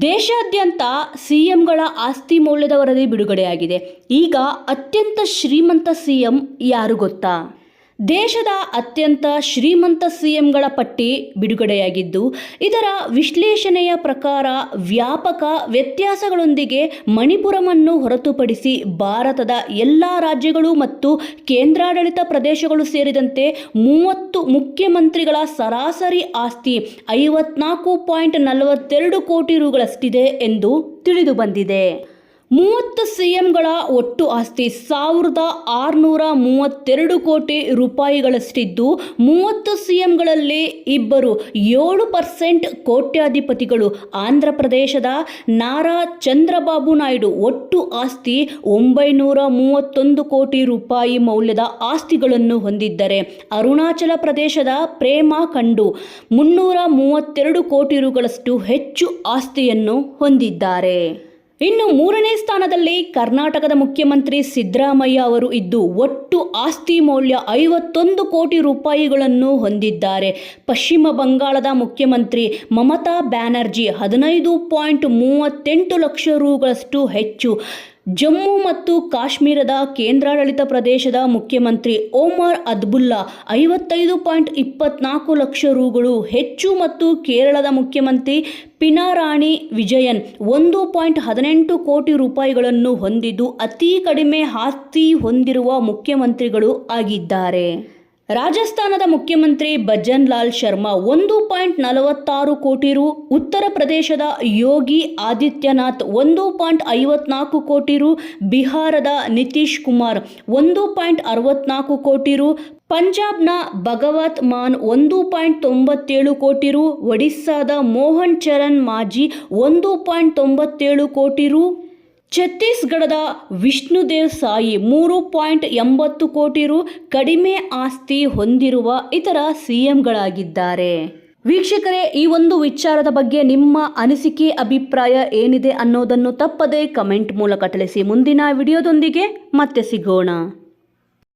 ದೇಶಾದ್ಯಂತ ಸಿಎಂಗಳ ಆಸ್ತಿ ಮೌಲ್ಯದ ವರದಿ ಬಿಡುಗಡೆಯಾಗಿದೆ. ಈಗ ಅತ್ಯಂತ ಶ್ರೀಮಂತ ಸಿಎಂ ಯಾರು ಗೊತ್ತಾ? ದೇಶದ ಅತ್ಯಂತ ಶ್ರೀಮಂತ ಸಿಎಂಗಳ ಪಟ್ಟಿ ಬಿಡುಗಡೆಯಾಗಿದ್ದು, ಇದರ ವಿಶ್ಲೇಷಣೆಯ ಪ್ರಕಾರ ವ್ಯಾಪಕ ವ್ಯತ್ಯಾಸಗಳೊಂದಿಗೆ ಮಣಿಪುರವನ್ನು ಹೊರತುಪಡಿಸಿ ಭಾರತದ ಎಲ್ಲ ರಾಜ್ಯಗಳು ಮತ್ತು ಕೇಂದ್ರಾಡಳಿತ ಪ್ರದೇಶಗಳು ಸೇರಿದಂತೆ ಮೂವತ್ತು ಮುಖ್ಯಮಂತ್ರಿಗಳ ಸರಾಸರಿ ಆಸ್ತಿ ಐವತ್ನಾಲ್ಕು ಪಾಯಿಂಟ್ ನಲವತ್ತೆರಡು ಕೋಟಿ ರುಗಳಷ್ಟಿದೆ ಎಂದು ತಿಳಿದು ಬಂದಿದೆ ಮೂವತ್ತು ಸಿಎಂಗಳ ಒಟ್ಟು ಆಸ್ತಿ ಸಾವಿರದ ಆರುನೂರ ಮೂವತ್ತೆರಡು ಕೋಟಿ ರೂಪಾಯಿಗಳಷ್ಟಿದ್ದು, ಮೂವತ್ತು ಸಿಎಂಗಳಲ್ಲಿ ಇಬ್ಬರು ಏಳು ಪರ್ಸೆಂಟ್ ಕೋಟ್ಯಾಧಿಪತಿಗಳು ಆಂಧ್ರ ಪ್ರದೇಶದ ನಾರಾ ಚಂದ್ರಬಾಬು ನಾಯ್ಡು. ಒಟ್ಟು ಆಸ್ತಿ ಒಂಬೈನೂರ ಮೂವತ್ತೊಂದು ಕೋಟಿ ರೂಪಾಯಿ ಮೌಲ್ಯದ ಆಸ್ತಿಗಳನ್ನು ಹೊಂದಿದ್ದರೆ ಅರುಣಾಚಲ ಪ್ರದೇಶದ ಪ್ರೇಮಾ ಖಂಡು ಮುನ್ನೂರ ಮೂವತ್ತೆರಡು ಕೋಟಿ ರುಗಳಷ್ಟು ಹೆಚ್ಚು ಆಸ್ತಿಯನ್ನು ಹೊಂದಿದ್ದಾರೆ. ಇನ್ನು ಮೂರನೇ ಸ್ಥಾನದಲ್ಲಿ ಕರ್ನಾಟಕದ ಮುಖ್ಯಮಂತ್ರಿ ಸಿದ್ದರಾಮಯ್ಯ ಅವರು ಇದ್ದು ಒಟ್ಟು ಆಸ್ತಿ ಮೌಲ್ಯ ಐವತ್ತೊಂದು ಕೋಟಿ ರೂಪಾಯಿಗಳನ್ನು ಹೊಂದಿದ್ದಾರೆ. ಪಶ್ಚಿಮ ಬಂಗಾಳದ ಮುಖ್ಯಮಂತ್ರಿ ಮಮತಾ ಬ್ಯಾನರ್ಜಿ ಹದಿನೈದು ಪಾಯಿಂಟ್ ಮೂವತ್ತೆಂಟು ಲಕ್ಷ ರೂಗಳಷ್ಟು ಹೆಚ್ಚು. ಜಮ್ಮು ಮತ್ತು ಕಾಶ್ಮೀರದ ಕೇಂದ್ರಾಡಳಿತ ಪ್ರದೇಶದ ಮುಖ್ಯಮಂತ್ರಿ ಓಮರ್ ಅದ್ಬುಲ್ಲಾ ಐವತ್ತೈದು ಪಾಯಿಂಟ್ ಇಪ್ಪತ್ನಾಲ್ಕು ಲಕ್ಷ ರುಗಳು, ಹೆಚ್ಚು ಮತ್ತು ಕೇರಳದ ಮುಖ್ಯಮಂತ್ರಿ ಪಿನಾರಾಣಿ ವಿಜಯನ್ ಒಂದು ಪಾಯಿಂಟ್ ಹದಿನೆಂಟು ಕೋಟಿ ರೂಪಾಯಿಗಳನ್ನು ಹೊಂದಿದ್ದು ಅತಿ ಕಡಿಮೆ ಆಸ್ತಿ ಹೊಂದಿರುವ ಮುಖ್ಯಮಂತ್ರಿಗಳು ಆಗಿದ್ದಾರೆ. ರಾಜಸ್ಥಾನದ ಮುಖ್ಯಮಂತ್ರಿ ಭಜನ್ ಲಾಲ್ ಶರ್ಮಾ ಒಂದು ಪಾಯಿಂಟ್ ನಲವತ್ತಾರು ಕೋಟಿ ರು, ಉತ್ತರ ಪ್ರದೇಶದ ಯೋಗಿ ಆದಿತ್ಯನಾಥ್ ಒಂದು ಪಾಯಿಂಟ್ ಐವತ್ನಾಲ್ಕು ಕೋಟಿ ರು, ಬಿಹಾರದ ನಿತೀಶ್ ಕುಮಾರ್ ಒಂದು ಪಾಯಿಂಟ್ ಅರವತ್ನಾಲ್ಕು ಕೋಟಿ ರು, ಪಂಜಾಬ್ನ ಭಗವತ್ ಮಾನ್ ಒಂದು ಪಾಯಿಂಟ್ ತೊಂಬತ್ತೇಳು ಕೋಟಿ ರು, ಒಡಿಸ್ಸಾದ ಮೋಹನ್ ಚರಣ್ ಮಾಜಿ ಒಂದು ಪಾಯಿಂಟ್ ತೊಂಬತ್ತೇಳು ಕೋಟಿ ರು ಛತ್ತೀಸ್ಗಢದ ವಿಷ್ಣುದೇವ್ ಸಾಯಿ ಮೂರು ಪಾಯಿಂಟ್ ಎಂಬತ್ತು ಕೋಟಿ ರು ಕಡಿಮೆ ಆಸ್ತಿ ಹೊಂದಿರುವ ಇತರ ಸಿಎಂಗಳಾಗಿದ್ದಾರೆ. ವೀಕ್ಷಕರೇ, ಈ ಒಂದು ವಿಚಾರದ ಬಗ್ಗೆ ನಿಮ್ಮ ಅನಿಸಿಕೆ, ಅಭಿಪ್ರಾಯ ಏನಿದೆ ಅನ್ನೋದನ್ನು ತಪ್ಪದೇ ಕಮೆಂಟ್ ಮೂಲಕ ತಿಳಿಸಿ. ಮುಂದಿನ ವಿಡಿಯೋದೊಂದಿಗೆ ಮತ್ತೆ ಸಿಗೋಣ.